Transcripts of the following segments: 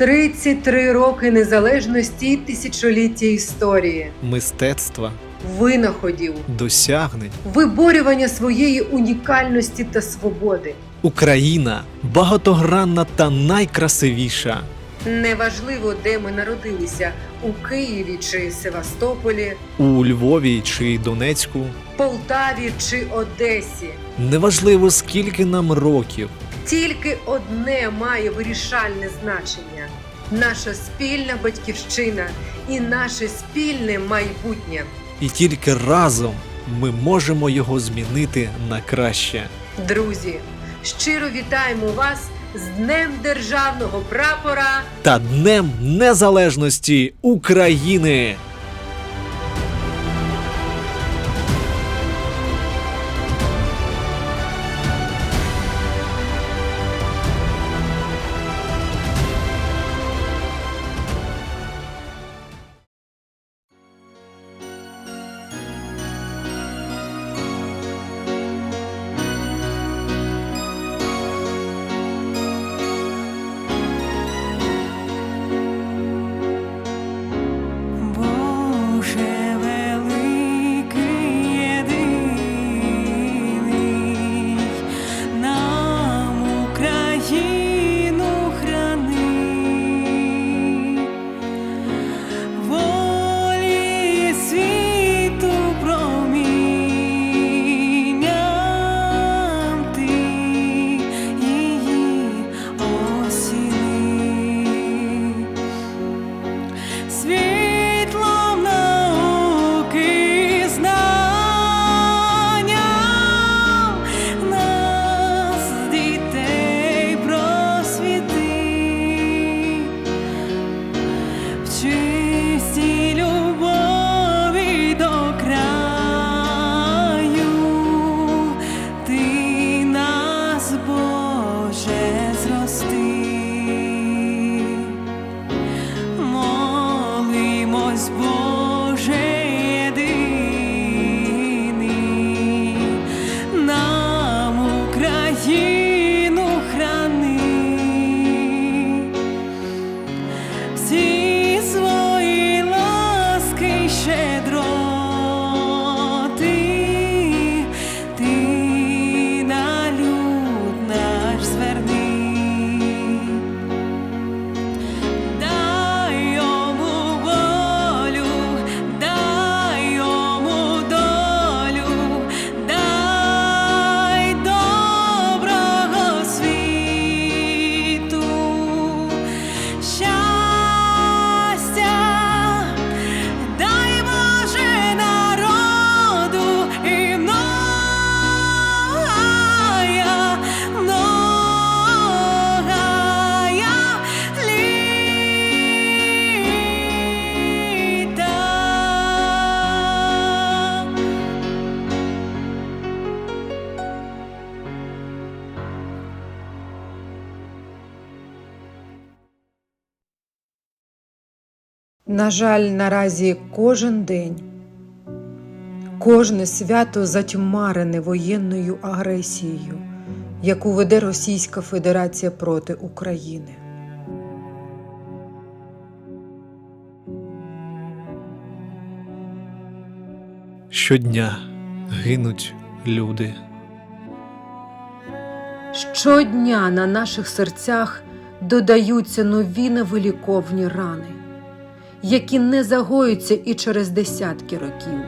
33 роки незалежності і тисячоліття історії, мистецтва, винаходів, досягнень. виборювання своєї унікальності та свободи. Україна багатогранна та найкрасивіша. Неважливо, де ми народилися у Києві чи Севастополі, У Львові чи Донецьку. Полтаві чи Одесі. Неважливо, скільки нам років. Тільки одне має вирішальне значення: наша спільна батьківщина і наше спільне майбутнє. І тільки разом ми можемо його змінити на краще. Друзі, щиро вітаємо вас з Днем Державного прапора. Та Днем Незалежності України! На жаль, наразі кожен день, кожне свято затьмарене воєнною агресією, яку веде Російська Федерація проти України. Щодня гинуть люди. Щодня на наших серцях додаються нові невиліковні рани, які не загоються і через десятки років.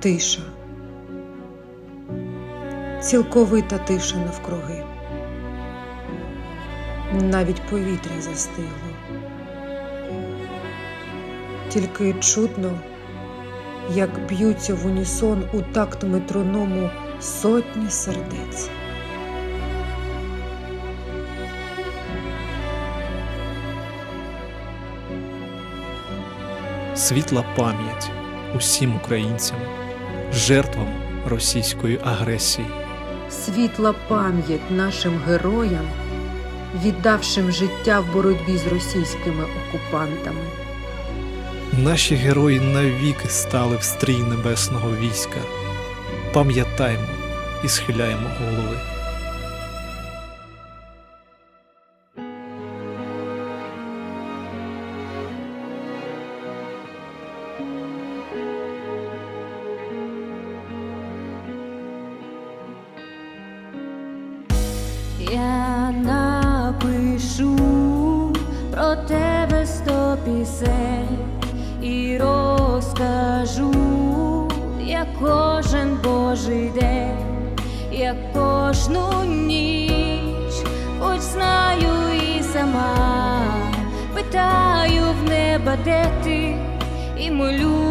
Тиша. Цілковита тиша навкруги. Навіть повітря застигло. Тільки чутно, як б'ються в унісон у такт метроному сотні сердець. Світла пам'ять усім українцям, жертвам російської агресії. Світла пам'ять нашим героям, віддавшим життя в боротьбі з російськими окупантами. Наші герої навіки стали в стрій небесного війська. Пам'ятаймо і схиляємо голови. Я де ти, і молюсь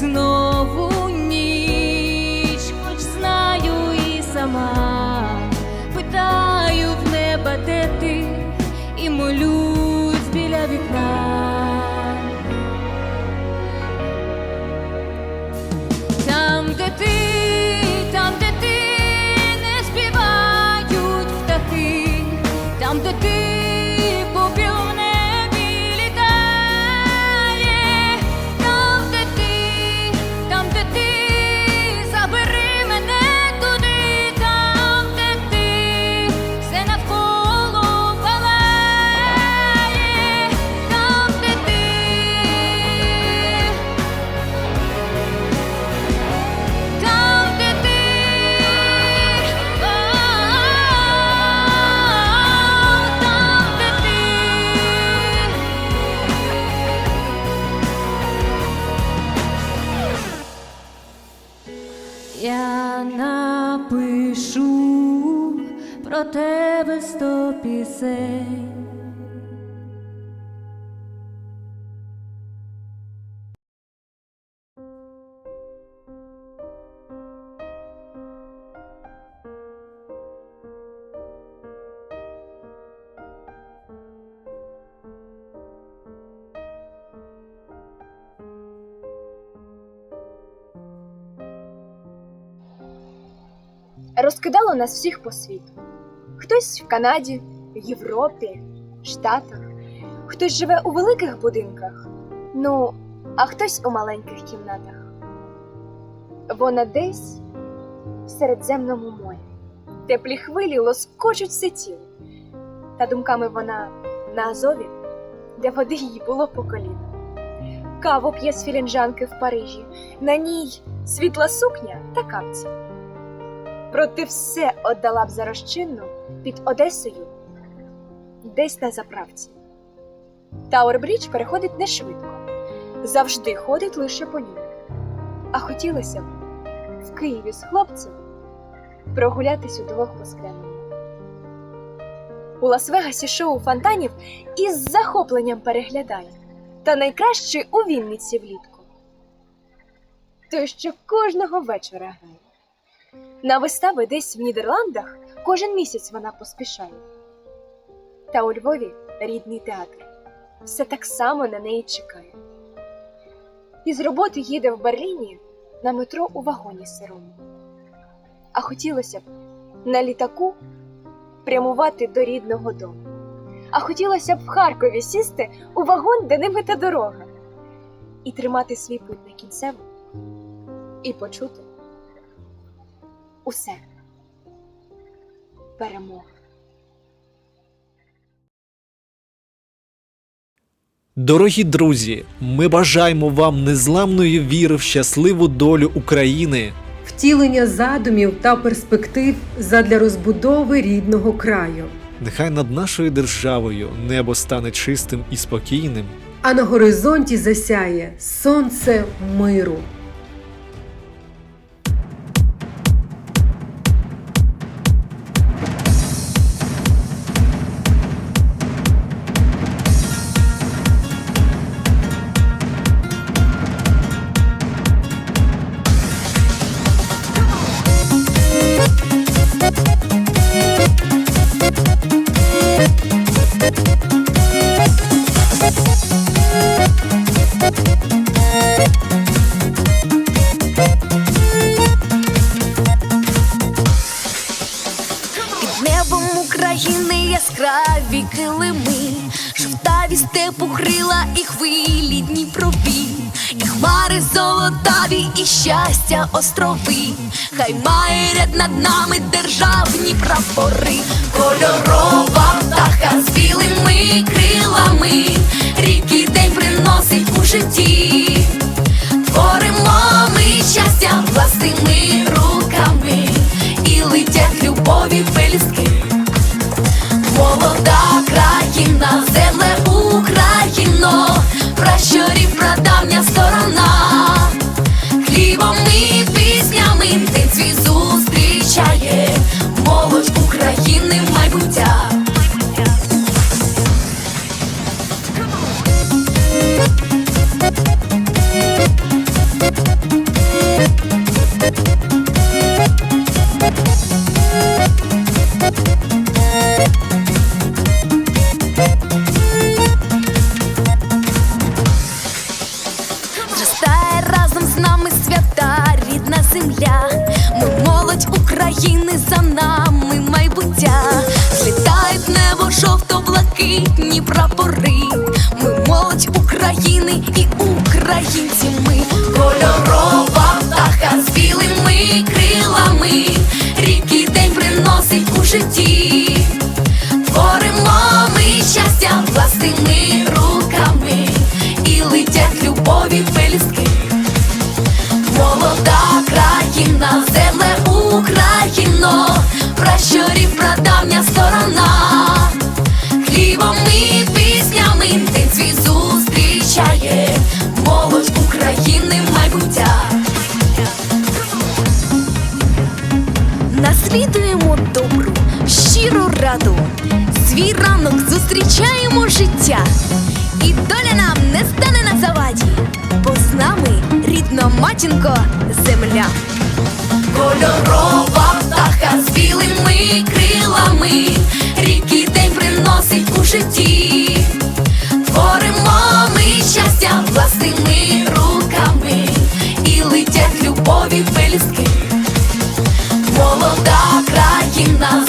та про тебе сто пісень. розкидало нас всіх по світу. Хтось в Канаді, Європі, Штатах, хтось живе у великих будинках, ну, а хтось у маленьких кімнатах. Вона десь в Середземному морі. Теплі хвилі лоскочуть все тіло. Та думками вона на Азові, де води їй було по коліна. Каву п'є з філінжанки в Парижі, на ній світла сукня та капці. Проти все отдала б за розчинну під Одесою, десь на заправці. Тауер-брідж переходить не швидко, завжди ходить лише по ній. А хотілося б в Києві з хлопцем прогулятись удвох по скляному. У Лас-Вегасі шоу фонтанів із захопленням переглядає, та найкраще у Вінниці влітку. Той, що кожного вечора грає. На вистави десь в Нідерландах кожен місяць вона поспішає. Та у Львові рідний театр все так само на неї чекає. Із роботи їде в Берліні на метро у вагоні сирому. А хотілося б на літаку прямувати до рідного дому. А хотілося б в Харкові сісти у вагон, де не мита дорога, і тримати свій путь на кінцеву, і почути усе. Перемога. Дорогі друзі, ми бажаємо вам незламної віри в щасливу долю України. втілення задумів та перспектив задля розбудови рідного краю. Нехай над нашою державою небо стане чистим і спокійним. А на горизонті засяє сонце миру. Жовтаві степу крила і хвилі Дніпрові, і хмари золотаві, і щастя острови, хай має ряд над нами державні прапори, кольорова птаха з білими крилами, ріки день приносить у житті. Творимо ми щастя власними руками. І летять любові пелюстки. Молода країна, земле земля. Ми молодь України за нами майбуття. Злітають небо жовто-блакитні прапори. Ми молодь України і українці ми кольорова птаха з білими крилами. Ріки день приносить у житті. Творимо ми щастя власними руками і летять любові пелюстки. Молода країна, земле Україно, пращурів прадавня сторона, хлібом і піснями день свій зустрічає. Молодь України майбуття. Наслідуємо добру, щиру раду, свій ранок зустрічаємо життя, матінко земля. Кольорова птаха з білими крилами, ріки день приносить у житті. Творимо ми щастя власними руками і летять любові пелюстки. Молода країна,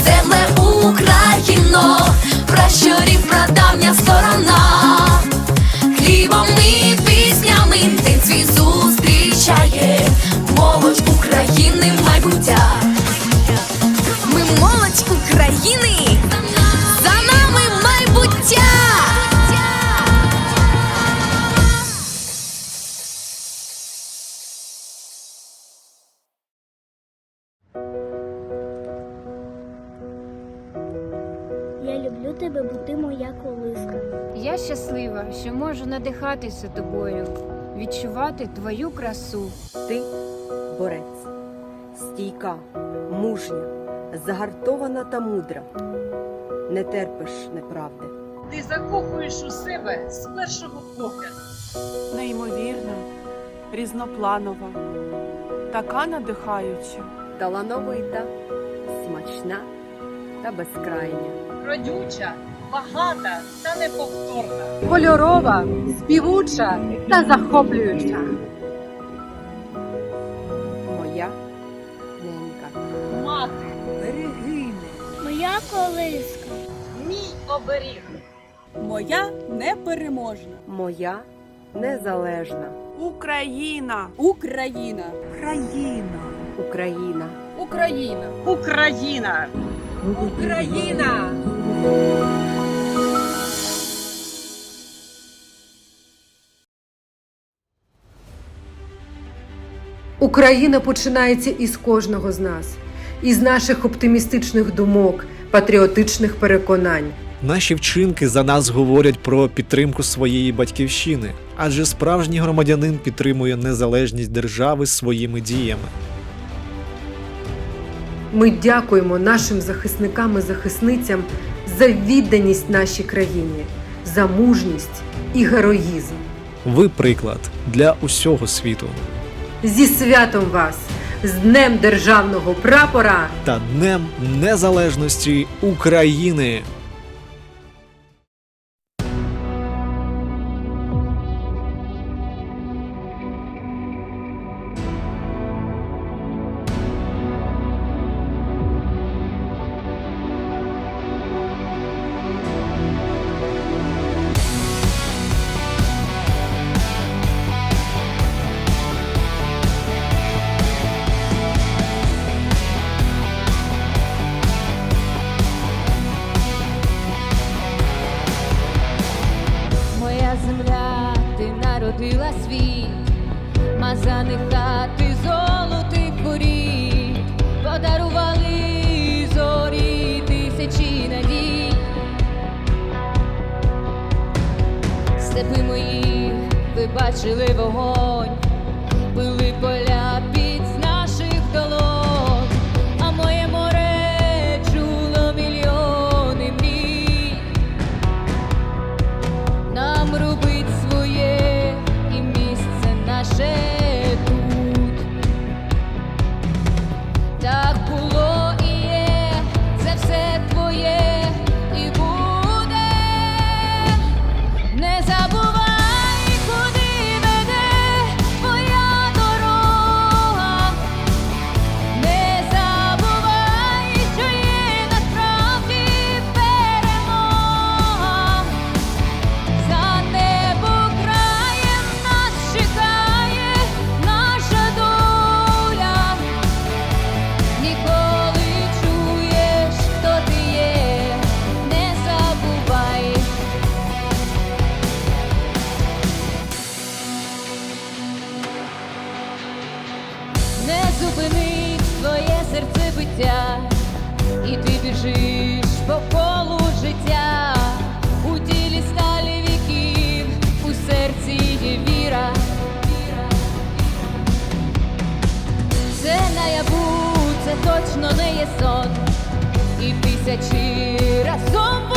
молодь України, за нами майбуття. Я люблю тебе, бо ти моя колиска. Я щаслива, що можу надихатися тобою, відчувати твою красу. Ти борець, стійка, мужня, загартована та мудра. Не терпиш неправди. Ти закохуєш у себе з першого погляду. неймовірна, різнопланова, така надихаюча. Талановита, смачна та безкрайня. Родюча, багата та неповторна. Кольорова, співуча та захоплююча. Моя колиска, мій оберіг, моя непереможна, моя незалежна. Україна, Україна, Україна. Україна, Україна, Україна, Україна. Україна починається із кожного з нас, із наших оптимістичних думок патріотичних переконань. Наші вчинки за нас говорять про підтримку своєї батьківщини, адже справжній громадянин підтримує незалежність держави своїми діями. Ми дякуємо нашим захисникам і захисницям за відданість нашій країні, за мужність і героїзм. Ви приклад для усього світу Зі святом вас! З Днем Державного прапора! та Днем Незалежності України! Хати золотих поріг, подарували зорі тисячі надій. Степи мої, ви бачили вогонь, зупинить твоє серце биття, і ти біжиш по колу життя, у тілі сталі віків, у серці є віра. Це наяву, це точно не є сон, і тисячі разом